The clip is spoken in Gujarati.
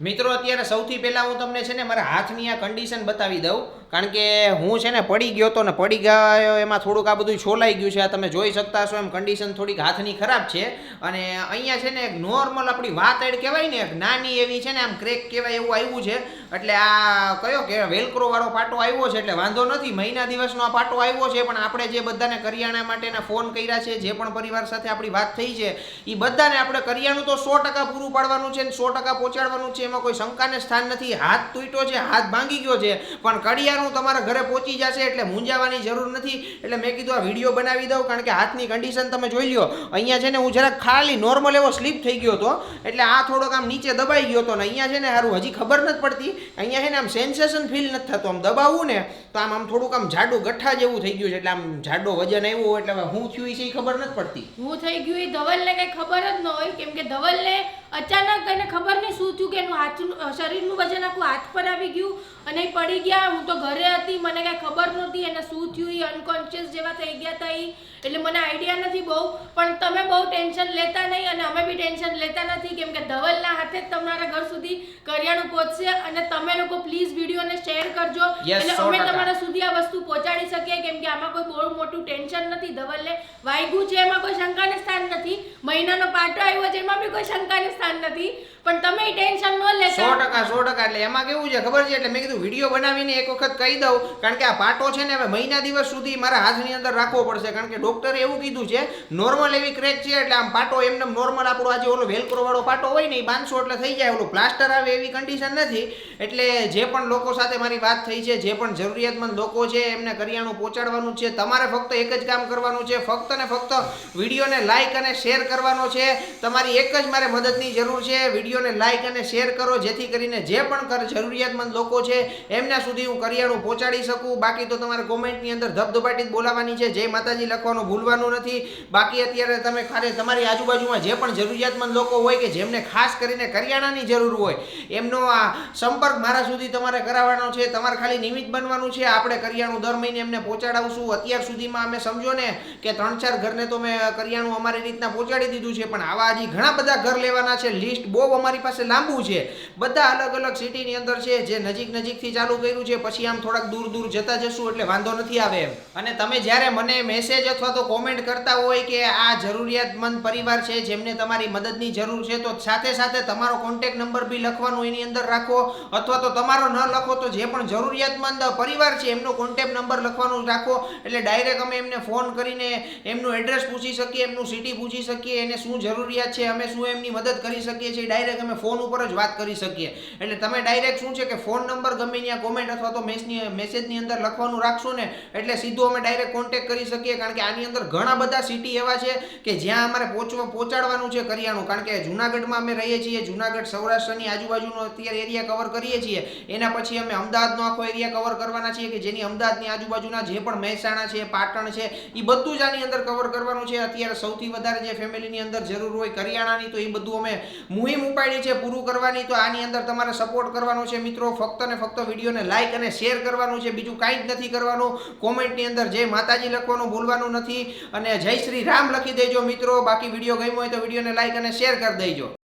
મિત્રો, અત્યારે સૌથી પહેલાં હું તમને છે ને મારા હાથની આ કન્ડિશન બતાવી દઉં. કારણ કે હું છે ને પડી ગયો તો ને પડી ગયો એમાં થોડુંક આ બધું છોલાઈ ગયું છે. આ તમે જોઈ શકતા હશો, એમ કન્ડિશન થોડીક હાથની ખરાબ છે. અને અહીંયા છે ને એક નોર્મલ આપણી વાત એડ કહેવાય ને નાની એવી છે ને, આમ ક્રેક કહેવાય એવું આવ્યું છે. એટલે આ કયો કે વેલક્રોવાળો પાટો આવ્યો છે, એટલે વાંધો નથી, મહિના દિવસનો આ પાટો આવ્યો છે, પણ આપણે જે બધાને કરિયાણા માટેના ફોન કર્યા છે, જે પણ પરિવાર સાથે આપણી વાત થઈ છે એ બધાને આપણે કરિયાણું તો સો ટકા પૂરું પાડવાનું છે ને સો ટકા પહોંચાડવાનું છે. એમાં કોઈ શંકાને સ્થાન નથી. હાથ તૂટ્યો છે, હાથ ભાંગી ગયો છે. પણ કડિયાનું તમારા ઘરે પહોંચી જશે એટલે મૂંઝાવાની જરૂર નથી. એટલે મેં કીધું આ વીડિયો બનાવી દઉં કારણ કે હાથની કન્ડિશન તમે જોઈ લો અહીંયા છે ને હું જરાક ખાલી નોર્મલ એવો સ્લીપ થઈ ગયો હતો. એટલે આ થોડોક આમ નીચે દબાઈ ગયો હતો ને અહીંયા છે ને સારું હજી ખબર નથી પડતી. અહીંયા છે ને આમ સેન્સેશન ફીલ નથી થતું. આમ દબાવવું ને તો આમ આમ થોડુંક આમ જાડું ગઠ્ઠા જેવું થઈ ગયું છે. એટલે આમ જાડો વજન આવ્યું એટલે હું થયું છે એ ખબર નથી પડતી. હું થઈ ગયું એ ધવલને કઈ ખબર જ ન હોય. કેમ કે ધવલને અચાનક એને ખબર નહીં શું થયું કે એનું હાથનું શરીરનું વજન આખું હાથ પર આવી ગયું અને પડી ગયા. હું તો ઘરે હતી, મને કાંઈ ખબર નહોતી, એને શું થયું, એ અનકોન્શિયસ જેવા થઈ ગયા હતા એટલે મને આઈડિયા નથી બહુ, પણ બહુ ટેન્શન લેતા નહીં અને અમે બી ટેન્શન લેતા નથી કેમ કે ધવલના હાથે જ તમારા ઘર સુધી કરિયાણું પહોંચશે અને તમે લોકો પ્લીઝ વિડીયોને શેર કરજો એટલે સો અમે તમારા સુધી આ વસ્તુ પહોંચાડી શકીએ કેમ કે આમાં કોઈ બહુ મોટું ટેન્શન નથી. ધવલને વાગ્યું છે એમાં કોઈ શંકાને સ્થાન નથી. મહિનાનો પાટો આવ્યો છે એમાં બી કોઈ શંકાને સ્થાન નથી. પણ તમે ટેન્શન ન સો લેતા ટકા સો ટકા. એટલે એમાં કેવું છે ખબર છે? એટલે મેં કીધું વીડિયો બનાવીને એક વખત કહી દઉં કારણ કે આ પાટો છે ને હવે મહિના દિવસ સુધી મારા હાથની અંદર રાખવો પડશે. કારણ કે ડોક્ટરે એવું કીધું છે નોર્મલ એવી ક્રેક છે, એટલે આમ પાટો એમને નોર્મલ આપણો આજે ઓલો વેલક્રો વાળો પાટો હોય ને એ બાંધશો એટલે થઈ જાય. ઓલું પ્લાસ્ટર આવે એવી કન્ડિશન નથી. એટલે જે પણ લોકો સાથે મારી વાત થઈ છે, જે પણ જરૂરિયાતમંદ લોકો છે, એમને કરિયાણું પહોંચાડવાનું છે, તમારે ફક્ત એક જ કામ કરવાનું છે, ફક્ત ને ફક્ત વિડીયોને લાઈક અને શેર કરવાનો છે. તમારી એક જ મારે મદદની જરૂર છે, વિડીયોને લાઈક અને શેર કરો, જેથી કરીને જે પણ જરૂરિયાતમંદ લોકો છે, એમના સુધી હું કરિયાણું પહોંચાડી શકું. બાકી તો તમારે કોમેન્ટની અંદર ધબધબાટી બોલાવવાની છે. જય માતાજી લખવાનું ભૂલવાનું નથી. બાકી અત્યારે તમે ખાલી તમારી આજુબાજુમાં જે પણ જરૂરિયાતમંદ લોકો હોય કે જેમને ખાસ કરીને કરિયાણાની જરૂર હોય, એમનો આ સંપર્ક મારા સુધી તમારે કરાવવાનો છે, તમારે ખાલી નિમિત્ત બનવાનું છે. આપણે કરિયાણું દર મહિને એમને પહોંચાડાવશું. અત્યાર સુધીમાં અમે સમજો ને કે ત્રણ ચાર ઘરને તો મેં કરિયાણું અમારી રીતના પહોંચાડી દીધું છે, પણ આવા હજી ઘણા બધા ઘર લેવાના છે. લિસ્ટ બહુ અમારી પાસે લાંબુ છે. બધા અલગ અલગ સિટીની અંદર છે, જે નજીક નજીકથી ચાલુ કર્યું છે. પછી આમ થોડાક દૂર દૂર જતા જશું, એટલે વાંધો નથી આવે અને તમે જ્યારે મને મેસેજ અથવા તો કોમેન્ટ કરતા હોય કે આ જરૂરિયાતમંદ પરિવાર છે, જેમને તમારી મદદની જરૂર છે, તો સાથે સાથે તમારો કોન્ટેક્ટ નંબર બી લખવાનો એની અંદર રાખો. અથવા તો તમારો ન લખો તો જે પણ જરૂરિયાતમંદ પરિવાર છે, એમનો કોન્ટેક્ટ નંબર લખવાનો રાખો. એટલે ડાયરેક્ટ અમે એમને ફોન કરીને એમનું એડ્રેસ પૂછી શકીએ, એમનું સિટી પૂછી શકીએ, એને શું જરૂરિયાત છે, અમે શું એમની મદદ કરી શકીએ છીએ ડાયરેક્ટ અમે ફોન ઉપર જ વાત કરી શકીએ. એટલે તમે ડાયરેક્ટ શું છે કે ફોન નંબર ગમે ત્યાં કોમેન્ટ અથવા તો મેસની મેસેજની અંદર લખવાનું રાખશો ને, એટલે સીધું અમે ડાયરેક્ટ કોન્ટેક્ટ કરી શકીએ, કારણ કે આની અંદર ઘણા બધા સિટી એવા છે કે જ્યાં અમારે પહોંચવા પહોંચાડવાનું છે કરિયાણું, કારણ કે જુનાગઢમાં અમે રહીએ છીએ, જુનાગઢ સૌરાષ્ટ્રની આજુબાજુનો અત્યારે એરિયા કવર કરીએ છીએ. એના પછી અમે અમદાવાદનો આખો એરિયા કવર કરવાના છીએ કે જેની અમદાવાદની આજુબાજુના જે પણ મહેસાણા છે, પાટણ છે એ બધું જ આની અંદર કવર કરવાનું છે. અત્યારે સૌથી વધારે જે ફેમિલીની અંદર જરૂર હોય કરિયાણાની, તો એ બધું અમે મુહિમ ઉપાડી છે પૂરું કરવાની. તો આની અંદર તમારે સપોર્ટ કરવાનો છે મિત્રો. ફક્ત ને ફક્ત વિડીયોને લાઈક અને શેર કરવાનું છે. બીજું કાંઈ જ નથી કરવાનું. કોમેન્ટની અંદર જય માતાજી લખવાનું ભૂલવાનું નથી. અને જય શ્રી રામ લખી દેજો મિત્રો. બાકી વીડિયો ગમ્યો હોય તો વિડીયોને લાઈક અને શેર કરી દેજો.